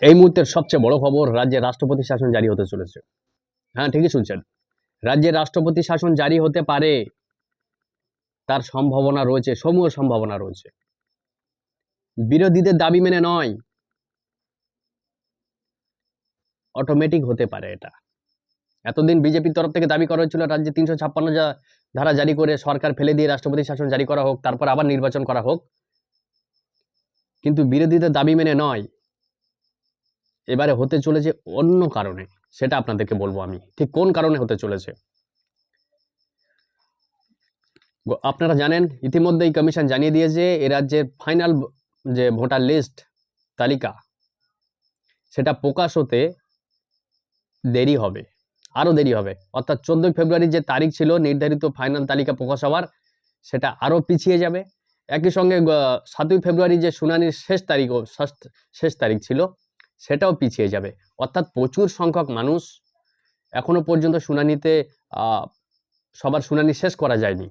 এই মুহূর্তের সবচেয়ে বড় খবর রাজ্যে রাষ্ট্রপতি শাসন জারি হতে চলেছে। হ্যাঁ ঠিকই শুনছেন। রাজ্যে রাষ্ট্রপতি শাসন জারি হতে পারে, তার সম্ভাবনা রয়েছে, সমূহ সম্ভাবনা রয়েছে। বিরোধীদের দাবি মেনে নয়। অটোমেটিক হতে পারে এটা। এতদিন বিজেপির তরফ থেকে দাবি করা হয়েছিল, রাজ্যে তিনশো ছাপ্পান্ন ধারা জারি করে সরকার ফেলে দিয়ে রাষ্ট্রপতি শাসন জারি করা হোক, তারপর আবার নির্বাচন করা হোক। কিন্তু বিরোধীদের দাবি মেনে নয়। এবারে হতে চলেছে অন্য কারণে, সেটা আপনাদেরকে বলব আমি। ঠিক কোন কারণে হতে চলেছে? আপনারা জানেন, ইতিমধ্যেই কমিশন জানিয়ে দিয়েছে, এ রাজ্যের ফাইনাল যে ভোটার লিস্ট তালিকা, সেটা প্রকাশ হতে দেরি হবে আরও দেরি হবে। অর্থাৎ চোদ্দোই ফেব্রুয়ারির যে তারিখ ছিল, নির্ধারিত ফাইনাল তালিকা প্রকাশ হওয়ার, সেটা আরও পিছিয়ে যাবে। একই সঙ্গে সাতই ফেব্রুয়ারি যে শুনানির শেষ তারিখ শেষ তারিখ ছিল সেটাও পিছিয়ে যাবে। অর্থাৎ প্রচুর সংখ্যক মানুষ এখনও পর্যন্ত শুনানিতে সবার শুনানি শেষ করা যায়নি।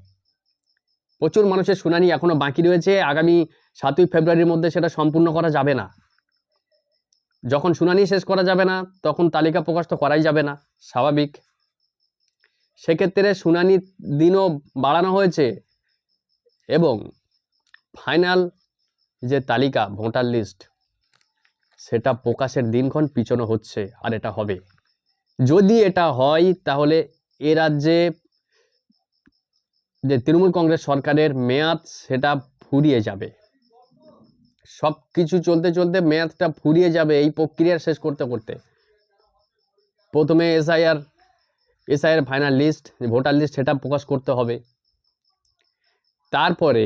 প্রচুর মানুষের শুনানি এখনও বাকি রয়েছে। আগামী সাতই ফেব্রুয়ারির মধ্যে সেটা সম্পূর্ণ করা যাবে না। যখন শুনানি শেষ করা যাবে না, তখন তালিকা প্রকাশ তো করাই যাবে না। স্বাভাবিক। সেক্ষেত্রে শুনানির দিনও বাড়ানো হয়েছে এবং ফাইনাল যে তালিকা, ভোটার লিস্ট সেটা প্রকাশের দিনক্ষণ পিছনো হচ্ছে আর এটা হবে। যদি এটা হয়, তাহলে এ রাজ্যে যে তৃণমূল কংগ্রেস সরকারের মেয়াদ, সেটা ফুরিয়ে যাবে। সব কিছু চলতে চলতে মেয়াদটা ফুরিয়ে যাবে এই প্রক্রিয়া শেষ করতে করতে। প্রথমে SIR SIR final list, voter list, সেটা প্রকাশ করতে হবে। তারপরে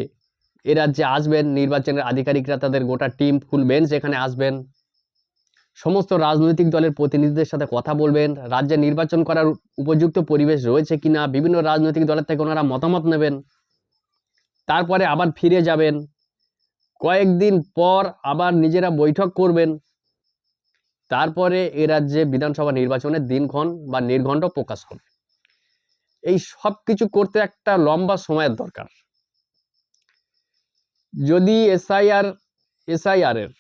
এ রাজ্যে আসবেন নির্বাচনের আধিকারিকরা, তাদের গোটা টিম, ফুল বেঞ্চ এখানে আসবেন। সমস্ত রাজনৈতিক দলের প্রতিনিধিদের সাথে কথা বলবেন, রাজ্যে নির্বাচন করার উপযুক্ত পরিবেশ রয়েছে কিনা, বিভিন্ন রাজনৈতিক দলের থেকে ওনারা মতামত নেবেন। তারপরে আবার ফিরে যাবেন। কয়েকদিন পর আবার নিজেরা বৈঠক করবেন। তারপরে এ রাজ্যে বিধানসভা নির্বাচনের দিনক্ষণ বা নির্ঘণ্ট প্রকাশ হবে। এই সব কিছু করতে একটা লম্বা সময়ের দরকার। যদি এসআইআর এসআইআর এর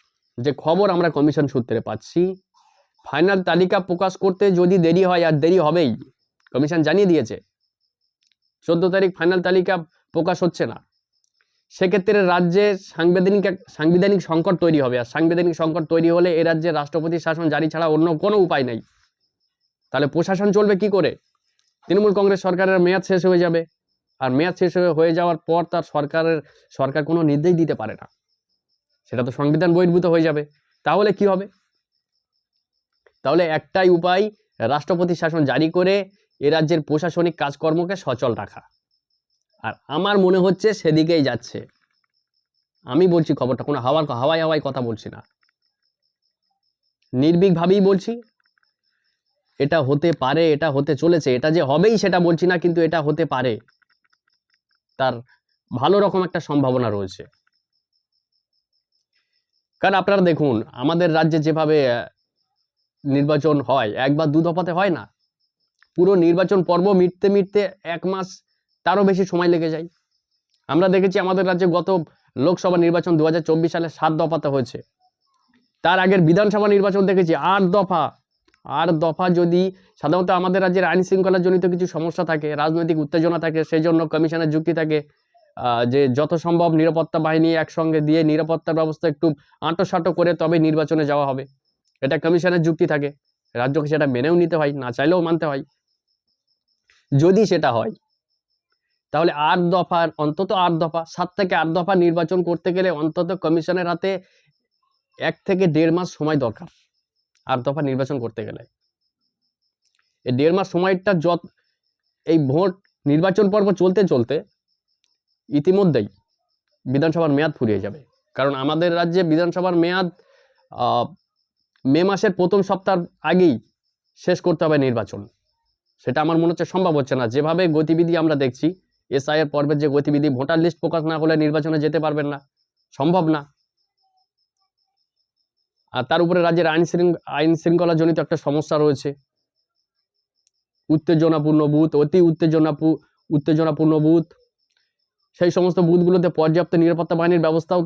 যে খবর আমরা কমিশন সূত্রে পাচ্ছি। ফাইনাল তালিকা প্রকাশ করতে যদি দেরি হয়, আর দেরি হবেই, কমিশন জানিয়ে দিয়েছে। চোদ্দ তারিখ ফাইনাল তালিকা প্রকাশ হচ্ছে না। সেক্ষেত্রে রাজ্যে সাংবিধানিক সাংবিধানিক সংকট তৈরি হবে, আর সাংবিধানিক সংকট তৈরি হলে এ রাজ্যে রাষ্ট্রপতি শাসন জারি ছাড়া অন্য কোনো উপায় নেই। তাহলে প্রশাসন চলবে কি করে? তৃণমূল কংগ্রেস সরকারের মেয়াদ শেষ হয়ে যাবে, আর মেয়াদ শেষ হয়ে- যাওয়ার পর তার সরকারের, সরকার কোনো নির্দেশ দিতে পারে না। সেটা তো সংবিধান বহির্ভূত হয়ে যাবে। তাহলে কি হবে? তাহলে একটাই উপায় রাষ্ট্রপতি শাসন জারি করে এ রাজ্যের প্রশাসনিক কাজকর্মকে সচল রাখা। আর আমার মনে হচ্ছে সেদিকেই যাচ্ছে। আমি বলছি খবরটা, কোনো হাওয়ার হাওয়াই হাওয়ায় কথা বলছি না। নির্ভীকভাবেই বলছি, এটা হতে পারে, এটা হতে চলেছে, এটা যে হবেই সেটা বলছি না, কিন্তু এটা হতে পারে। তার ভালো রকম একটা সম্ভাবনা রয়েছে। কারণ আপনারা দেখুন, আমাদের রাজ্যে যেভাবে নির্বাচন হয় একবার দু দফাতে হয় না। পুরো নির্বাচন পর্ব মিটতে মিটতে এক মাস, তারও বেশি সময় লেগে যায়। আমরা দেখেছি আমাদের রাজ্যে গত লোকসভা নির্বাচন দু হাজার চব্বিশ সালে সাত দফাতে হয়েছে। তার আগের বিধানসভা নির্বাচন দেখেছি, আট দফা। আট দফা যদি সাধারণত আমাদের রাজ্যের আইন শৃঙ্খলা জনিত কিছু সমস্যা থাকে, রাজনৈতিক উত্তেজনা থাকে সেই জন্য কমিশনের যুক্তি থাকে যে যত সম্ভব নিরাপত্তা বাহিনী একসঙ্গে দিয়ে নিরাপত্তার ব্যবস্থা একটু আঁটোসাঁটো করে তবে নির্বাচনে যাওয়া হবে। এটা কমিশনের যুক্তি থাকে। রাজ্যকে সেটা মেনেও নিতে হয়, না চাইলেও মানতে হয়। যদি সেটা হয়, তাহলে আট দফার, অন্তত আট দফা, সাত থেকে আট দফা নির্বাচন করতে গেলে অন্তত কমিশনের হাতে এক থেকে দেড় মাস সময় দরকার আট দফা নির্বাচন করতে গেলে। এই দেড় মাস সময়টা যত, এই ভোট নির্বাচন পর্ব চলতে চলতে ইতিমধ্যেই বিধানসভার মেয়াদ ফুরিয়ে যাবে। কারণ আমাদের রাজ্যে বিধানসভার মেয়াদ মে মাসের প্রথম সপ্তাহ আগেই শেষ করতে হবে নির্বাচন। সেটা আমার মনে হচ্ছে সম্ভব হচ্ছে না। যেভাবে গতিবিধি আমরা দেখছি, এসআইয়ের পর্বের যে গতিবিধি, ভোটার লিস্ট প্রকাশ না হলে নির্বাচনে যেতে পারবেন না। সম্ভব না। আর তার উপরে রাজ্যের আইন আইন শৃঙ্খলা জনিত একটা সমস্যা রয়েছে। উত্তেজনাপূর্ণ বুথ, অতি উত্তেজনাপূ, উত্তেজনাপূর্ণ বুথ সেই সমস্ত বুথগুলোতে পর্যাপ্ত নিরাপত্তা বাহিনীর ব্যবস্থাও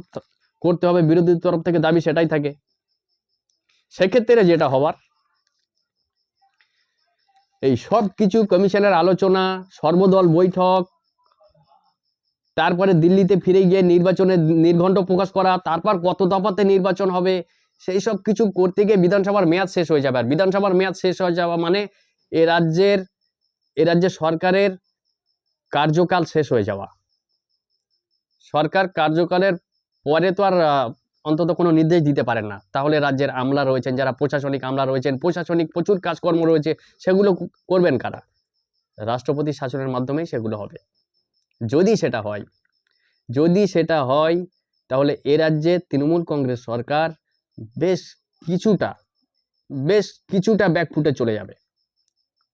করতে হবে। বিরোধী তরফ থেকে দাবি সেটাই থাকে। সেক্ষেত্রে যেটা হওয়ার এই সব কিছু কমিশনের আলোচনা, সর্বদল বৈঠক, তারপরে দিল্লিতে ফিরে গিয়ে নির্বাচনের নির্ঘণ্ট প্রকাশ করা, তারপর কত দফাতে নির্বাচন হবে, সেই সব কিছু করতে গিয়ে বিধানসভার মেয়াদ শেষ হয়ে যাবে। আর বিধানসভার মেয়াদ শেষ হয়ে যাওয়া মানে এ রাজ্যের এ রাজ্যের সরকারের কার্যকাল শেষ হয়ে যাওয়া। সরকার কার্যকালের পরে তো আর অন্তত কোনো নির্দেশ দিতে পারেন না। তাহলে রাজ্যের আমলা রয়েছেন, যারা প্রশাসনিক আমলা রয়েছেন, প্রশাসনিক প্রচুর কাজকর্ম রয়েছে, সেগুলো করবেন কারা? রাষ্ট্রপতি শাসনের মাধ্যমেই সেগুলো হবে। যদি সেটা হয়, যদি সেটা হয়, তাহলে এ রাজ্যে তৃণমূল কংগ্রেস সরকার বেশ কিছুটা বেশ কিছুটা ব্যাকফুটে চলে যাবে।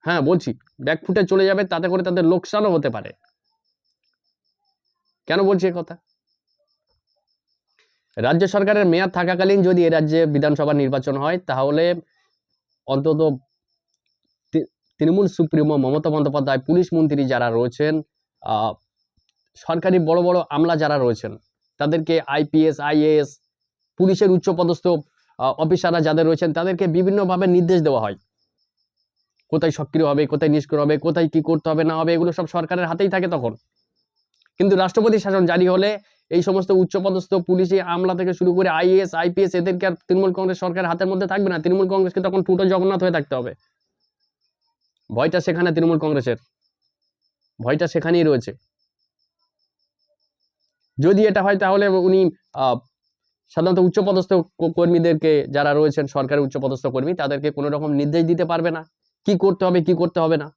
হ্যাঁ বলছি ব্যাকফুটে চলে যাবে, তাতে করে তাদের লোকসানও হতে পারে। কেন বলছি কথা? রাজ্য সরকারের মেয়াদ থাকাকালীন যদি এ রাজ্যে বিধানসভা নির্বাচন হয়, তাহলে অন্তত তৃণমূল সুপ্রিমো মমতা বন্দ্যোপাধ্যায়, পুলিশ মন্ত্রী যারা রয়েছেন সরকারি বড় বড় আমলা যারা রয়েছেন, তাদেরকে আইপিএস আইএএস পুলিশের উচ্চপদস্থ অফিসাররা যাদের রয়েছেন, তাদেরকে বিভিন্নভাবে নির্দেশ দেওয়া হয়। কোথায় সক্রিয় হবে, কোথায় নিষ্ক্রিয় হবে, কোথায় কি করতে হবে, না হবে, এগুলো সব সরকারের হাতেই থাকে তখন। কিন্তু রাষ্ট্রপতি শাসন জারি হলে এই সমস্ত উচ্চপদস্থ পুলিশি আমলা থেকে শুরু করে আইএস আইপিএস এদেরকে আর তৃণমূল কংগ্রেস সরকারের হাতের মধ্যে থাকবে না। তৃণমূল কংগ্রেসকে তখন টুটো জগন্নাথ হয়ে থাকতে হবে। ভয়টা সেখানে তৃণমূল কংগ্রেসের। ভয়টা সেখানেই রয়েছে। যদি এটা হয় তাহলে উনি সাধারণত উচ্চপদস্থ কর্মীদেরকে যারা রয়েছেন সরকারের উচ্চপদস্থ কর্মী, তাদেরকে কোনো রকম নির্দেশ দিতে পারবে না। কি করতে হবে, কি করতে হবে না।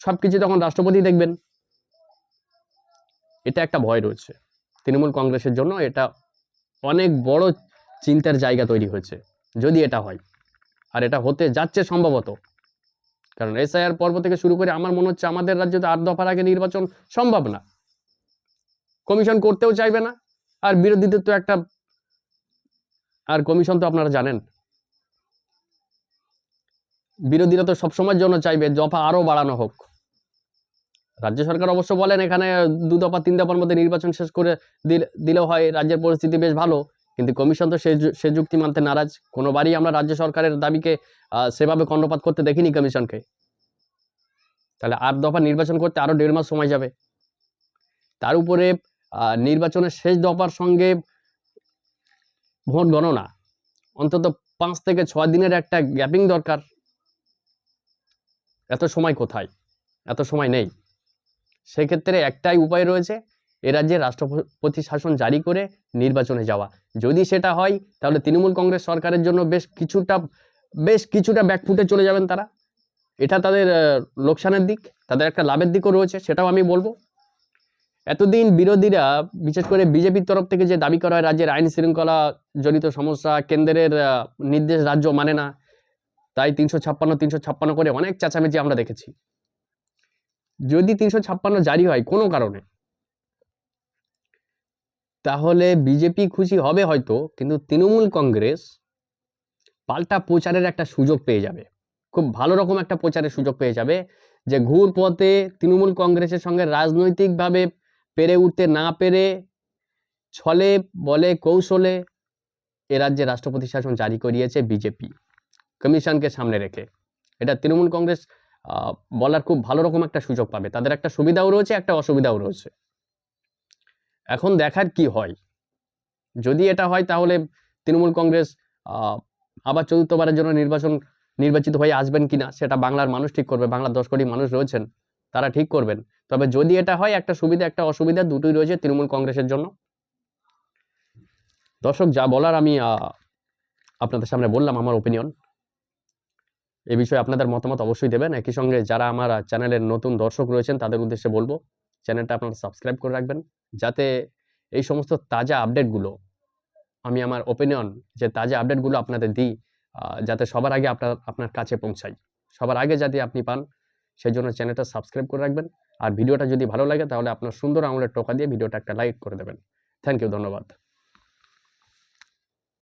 সবকিছু তখন রাষ্ট্রপতি দেখবেন। এটা একটা ভয় রয়েছে। তৃণমূল কংগ্রেসের জন্য এটা অনেক বড় চিন্তার জায়গা তৈরি হয়েছে, যদি এটা হয়। আর এটা হতে যাচ্ছে সম্ভবত। কারণ এসআইআর পর্ব থেকে শুরু করে আমার মনে হচ্ছে আমাদের রাজ্যে তো আট দফার আগে নির্বাচন সম্ভব না। কমিশন করতেও চাইবে না, আর বিরোধীদের তো একটা আর কমিশন তো আপনারা জানেন। বিরোধীরা তো সবসময়ের জন্য চাইবে, দফা আরও বাড়ানো হোক। রাজ্য সরকার অবশ্য বলেন এখানে দু দফা, তিন দফার মধ্যে নির্বাচন শেষ করে দিলে, দিলেও হয়, রাজ্যের পরিস্থিতি বেশ ভালো। কিন্তু কমিশন তো সে যুক্তি মানতে নারাজ। কোনোবারই আমরা রাজ্য সরকারের দাবিকে সেভাবে কর্ণপাত করতে দেখিনি কমিশনকে। তাহলে আট দফা নির্বাচন করতে আরও দেড় মাস সময় যাবে। তার উপরে নির্বাচনের শেষ দফার সঙ্গে ভোট গণনা। অন্তত পাঁচ থেকে ছয় দিনের একটা গ্যাপিং দরকার। এত সময় কোথায়? এত সময় নেই। সেক্ষেত্রে একটাই উপায় রয়েছে, এ রাজ্যে রাষ্ট্রপতি শাসন জারি করে নির্বাচনে যাওয়া। যদি সেটা হয়, তাহলে তৃণমূল কংগ্রেস সরকারের জন্য বেশ কিছুটা বেশ কিছুটা ব্যাকফুটে চলে যাবেন তারা। এটা তাদের লোকসানের দিক, তাদের একটা লাভের দিকও রয়েছে, সেটাও আমি বলব। এতদিন বিরোধীরা, বিশেষ করে বিজেপির তরফ থেকে যে দাবি করা হয়, রাজ্যের আইন শৃঙ্খলা জনিত সমস্যা, কেন্দ্রের নির্দেশ রাজ্য মানে না, তাই তিনশো ছাপ্পান্ন তিনশো ছাপ্পান্ন করে অনেক চেঁচামেচি আমরা দেখেছি। যদি তিনশো ছাপ্পান্ন জারি হয় কোনো কারণে, তাহলে বিজেপি খুশি হবে হয়তো, কিন্তু তৃণমূল কংগ্রেস পাল্টা প্রচারের একটা সুযোগ পেয়ে যাবে। খুব ভালো রকম একটা প্রচারের সুযোগ পেয়ে যাবে যে ঘুর পথে তৃণমূল কংগ্রেসের সঙ্গে রাজনৈতিকভাবে পেরে উঠতে না পেরে, ছলে বলে কৌশলে এ রাজ্যে রাষ্ট্রপতি শাসন জারি করিয়েছে বিজেপি। কমিশনকে সামনে রেখে। এটা তৃণমূল কংগ্রেস বলার খুব ভালো রকম একটা সুযোগ পাবে। তাদের একটা সুবিধাও রয়েছে, একটা অসুবিধাও রয়েছে। এখন দেখার কি হয়? যদি এটা হয়, তাহলে তৃণমূল কংগ্রেস আবার চতুর্থবারের জন্য নির্বাচন নির্বাচিত হয়ে আসবেন কিনা, সেটা বাংলার মানুষ ঠিক করবে, বাংলার দশ কোটি মানুষ রয়েছেন, তারা ঠিক করবেন। তবে যদি এটা হয়, একটা সুবিধা, একটা অসুবিধা দুটোই রয়েছে তৃণমূল কংগ্রেসের জন্য। দর্শক, যা বলার আমি আপনাদের সামনে বললাম, আমার ওপিনিয়ন এ বিষয়ে আপনাদের মতামত অবশ্যই দেবেন। একই সঙ্গে যারা আমার চ্যানেলের নতুন দর্শক রয়েছেন, তাদের উদ্দেশ্যে বলব, চ্যানেলটা আপনারা সাবস্ক্রাইব করে রাখবেন, যাতে এই সমস্ত তাজা আপডেটগুলো, আমি আমার ওপিনিয়ন যে তাজা আপডেটগুলো আপনাদের দিই যাতে সবার আগে আপনার আপনার কাছে পৌঁছাই। সবার আগে যাতে আপনি পান সেই জন্য চ্যানেলটা সাবস্ক্রাইব করে রাখবেন। আর ভিডিওটা যদি ভালো লাগে, তাহলে আপনার সুন্দর আঙুলের টোকা দিয়ে ভিডিওটা একটা লাইক করে দেবেন। থ্যাংক ইউ, ধন্যবাদ।